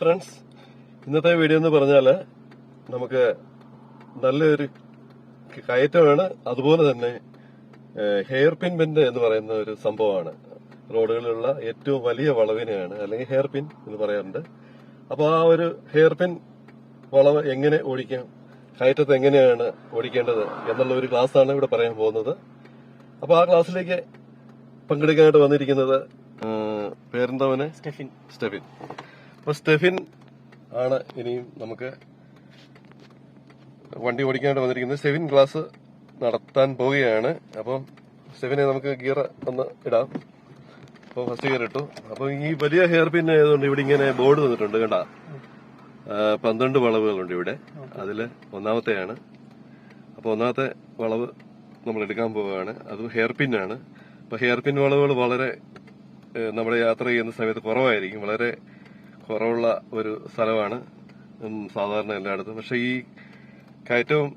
Friends ഇന്നത്തെ video എന്ന് പറഞ്ഞാൽ നമുക്ക് നല്ലൊരു കയറ്റമാണ്. അതുപോലെ തന്നെ ഹെയർ പിൻ ബെൻഡ് എന്ന് പറയുന്ന ഒരു സംഭവമാണ്. റോഡുകളിലുള്ള ഏറ്റവും വലിയ വളവിനെയാണ് അല്ലെങ്കിൽ ഹെയർ പിൻ എന്ന് പറയാറുണ്ട്. അപ്പോൾ ആ ഒരു ഹെയർ പിൻ വളവ് എങ്ങനെ ഓടിക്കാം കയറ്റത്ത് എങ്ങനെയാണ് ഓടിക്കേണ്ടത് എന്നുള്ള ഒരു ക്ലാസ് ആണ് ഇവിടെ പറയാൻ പോകുന്നത്. അപ്പോൾ ആ ക്ലാസ്സിലേക്ക് പങ്കെടുക്കാനായിട്ട് വന്നിരിക്കുന്നത് പേരെന്താ സ്റ്റെഫിൻ. സ്റ്റെഫിൻ. അപ്പൊ സ്റ്റെഫിൻ ആണ് ഇനിയും നമുക്ക് വണ്ടി ഓടിക്കാനായിട്ട് വന്നിരിക്കുന്നത്. സ്റ്റെഫിൻ ക്ലാസ് നടത്താൻ പോവുകയാണ്. അപ്പം സ്റ്റെഫിനെ നമുക്ക് ഗിയർ ഒന്ന് ഇടാം. അപ്പോൾ ഫസ്റ്റ് ഗിയർ ഇട്ടു. അപ്പോൾ ഈ വലിയ ഹെയർ പിൻ ആയതുകൊണ്ട് ഇവിടെ ഇങ്ങനെ ബോർഡ് വന്നിട്ടുണ്ട് കണ്ട? പന്ത്രണ്ട് വളവുകളുണ്ട് ഇവിടെ. അതിൽ ഒന്നാമത്തെയാണ്. അപ്പോൾ ഒന്നാമത്തെ വളവ് നമ്മൾ എടുക്കാൻ പോവുകയാണ്. അത് ഹെയർ പിൻ ആണ്. അപ്പൊ ഹെയർ പിൻ വളവുകൾ വളരെ നമ്മുടെ യാത്ര ചെയ്യുന്ന സമയത്ത് കുറവായിരിക്കും. വളരെ കുറവുള്ള ഒരു സ്ഥലമാണ് സാധാരണ എല്ലായിടത്തും. പക്ഷെ ഈ കയറ്റവും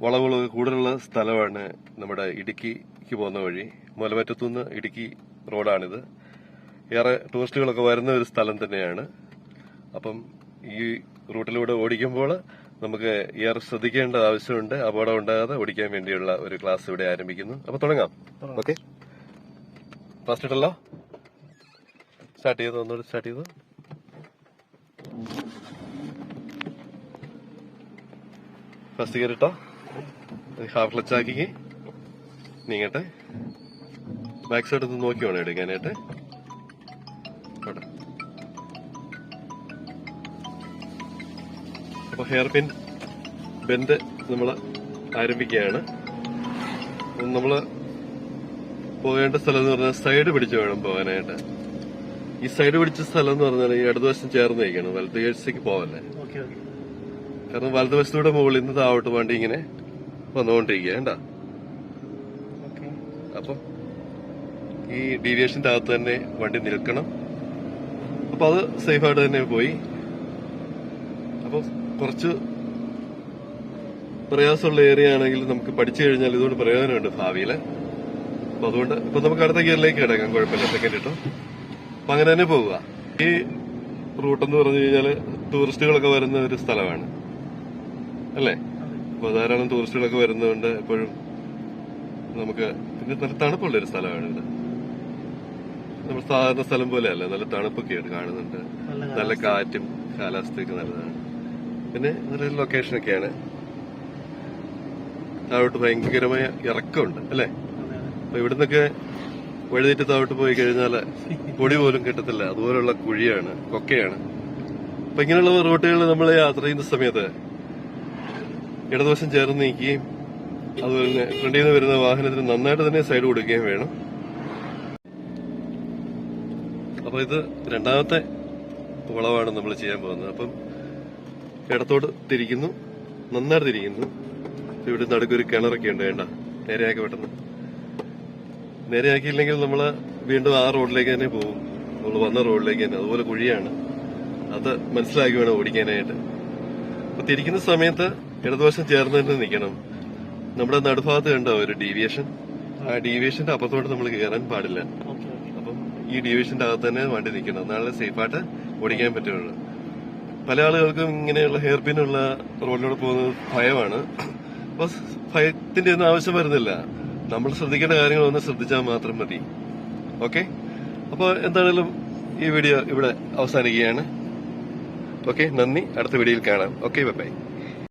വളവുകൾ കൂടുതലുള്ള സ്ഥലമാണ് നമ്മുടെ ഇടുക്കിക്ക് പോകുന്ന വഴി. മുലമറ്റത്തുനിന്ന് ഇടുക്കി റോഡാണിത്. ഏറെ ടൂറിസ്റ്റുകളൊക്കെ വരുന്ന ഒരു സ്ഥലം തന്നെയാണ്. അപ്പം ഈ റൂട്ടിലൂടെ ഓടിക്കുമ്പോൾ നമുക്ക് ഏറെ ശ്രദ്ധിക്കേണ്ട ആവശ്യമുണ്ട്. അപകടം ഉണ്ടാകാതെ ഓടിക്കാൻ വേണ്ടിയുള്ള ഒരു ക്ലാസ് ഇവിടെ ആരംഭിക്കുന്നു. അപ്പൊ തുടങ്ങാം. Okay first ഇട്ടല്ലോ. സ്റ്റാർട്ട് ചെയ്തോ? ഒന്നുകൂടി സ്റ്റാർട്ട് ചെയ്തു? ഫസ്റ്റ് ഗിയർ ഇട്ടോ. ഹാഫ് ക്ലച്ച് ആക്കി നീങ്ങട്ടെ. ബാക്ക് സൈഡ് ഒന്ന് നോക്കി വേണം എടുക്കാനായിട്ട്. പോട്ടെ. അപ്പൊ ഹെയർ പിൻ ബെൻഡ് നമ്മൾ ആരംഭിക്കുകയാണ്. നമ്മൾ പോകേണ്ട സ്ഥലം എന്ന് പറഞ്ഞാൽ സൈഡ് പിടിച്ച് വേണം പോകാനായിട്ട്. ഈ സൈഡ് പിടിച്ച സ്ഥലം എന്ന് പറഞ്ഞാൽ ഈ ഇടതുവശം ചേർന്ന് നിൽക്കണം വലത് കാഴ്ചക്ക് പോവല്ലേ? കാരണം വലത് കാരണം വലതുവശത്തൂടെ മുകളിൽ നിന്ന് താവോട്ട് വണ്ടി ഇങ്ങനെ വന്നുകൊണ്ടിരിക്കുക കേട്ടാ അപ്പൊ ഈ ഡീവിയേഷന്റെ അകത്ത് തന്നെ വണ്ടി നിൽക്കണം. അപ്പൊ അത് സേഫായിട്ട് തന്നെ പോയി. അപ്പൊ കുറച്ച് പ്രയാസമുള്ള ഏരിയ ആണെങ്കിൽ നമുക്ക് പഠിച്ചു കഴിഞ്ഞാൽ ഇതുകൊണ്ട് പ്രയോജനമുണ്ട് ഭാവിയിൽ. അപ്പൊ അതുകൊണ്ട് ഇപ്പൊ നമുക്ക് അടുത്ത ഗിയറിലേക്ക് കിടക്കാം. കുഴപ്പമില്ല സെക്കൻഡ് അപ്പൊ അങ്ങനെ തന്നെ പോവുക. ഈ റൂട്ട് എന്ന് പറഞ്ഞു കഴിഞ്ഞാൽ ടൂറിസ്റ്റുകളൊക്കെ വരുന്ന ഒരു സ്ഥലമാണ്. അല്ലേ? അപ്പൊ ധാരാളം ടൂറിസ്റ്റുകളൊക്കെ വരുന്നതുകൊണ്ട് എപ്പോഴും നമുക്ക് പിന്നെ നല്ല തണുപ്പുള്ള ഒരു സ്ഥലമാണ് ഇത് നമ്മൾ സാധാരണ സ്ഥലം പോലെയല്ല നല്ല തണുപ്പൊക്കെയാണ് കാണുന്നുണ്ട്. നല്ല കാറ്റും കാലാവസ്ഥയൊക്കെ നല്ലതാണ്. പിന്നെ നല്ലൊരു ലൊക്കേഷനൊക്കെയാണ് താഴോട്ട് ഭയങ്കരമായ ഇറക്കമുണ്ട് അല്ലേ? അപ്പൊ ഇവിടുന്നൊക്കെ വഴുതിട്ട് താഴോട്ട് പോയി കഴിഞ്ഞാൽ പൊടി പോലും കിട്ടത്തില്ല. അതുപോലുള്ള കുഴിയാണ് കൊക്കയാണ്. അപ്പൊ ഇങ്ങനെയുള്ള റോട്ടുകളിൽ നമ്മൾ യാത്ര ചെയ്യുന്ന സമയത്ത് ഇടതുവശം ചേർന്ന് നീക്കുകയും അതുപോലെ തന്നെ ഫ്രണ്ടിൽ നിന്ന് വരുന്ന വാഹനത്തിന് നന്നായിട്ട് തന്നെ സൈഡ് കൊടുക്കുകയും വേണം. അപ്പൊ ഇത് രണ്ടാമത്തെ വളവാണ് നമ്മൾ ചെയ്യാൻ പോകുന്നത്. അപ്പം ഇടത്തോട്ട് തിരിക്കുന്നു നന്നായിട്ട് തിരിക്കുന്നു. ഇവിടെ നടുക്കൊരു കിണറൊക്കെ ഉണ്ട് വേണ്ട നേരെയൊക്കെ പെട്ടെന്ന് നേരെയാക്കിയില്ലെങ്കിൽ നമ്മൾ വീണ്ടും ആ റോഡിലേക്ക് തന്നെ പോകും. നമ്മൾ വന്ന റോഡിലേക്ക് തന്നെ. അതുപോലെ കുഴിയാണ്. അത് മനസ്സിലാക്കി വേണം ഓടിക്കാനായിട്ട്. അപ്പൊ തിരിക്കുന്ന സമയത്ത് ഇടതുവശം ചേർന്ന് തന്നെ നിൽക്കണം നമ്മുടെ നടുഭാഗത്ത് കണ്ടോ ഒരു ഡീവിയേഷൻ ആ ഡീവിയേഷന്റെ അപ്പുറത്തോട്ട് നമ്മൾ കയറാൻ പാടില്ല. അപ്പം ഈ ഡീവിയേഷന്റെ അകത്ത് തന്നെ വണ്ടി നിൽക്കണം എന്നാലേ സേഫായിട്ട് ഓടിക്കാൻ പറ്റുള്ളൂ. പല ആളുകൾക്കും ഇങ്ങനെയുള്ള ഹെയർ പിന്നുള്ള റോഡിലൂടെ പോകുന്നത് ഭയമാണ്. അപ്പൊ ഭയത്തിന്റെ ഒന്നും ആവശ്യം വരുന്നില്ല. നമ്മൾ ശ്രദ്ധിക്കേണ്ട കാര്യങ്ങൾ ഒന്ന് ശ്രദ്ധിച്ചാൽ മാത്രം മതി. ഓക്കെ? അപ്പോൾ എന്താണേലും ഈ വീഡിയോ ഇവിടെ അവസാനിക്കുകയാണ്. ഓക്കെ? നന്ദി. അടുത്ത വീഡിയോയിൽ കാണാം. Okay bye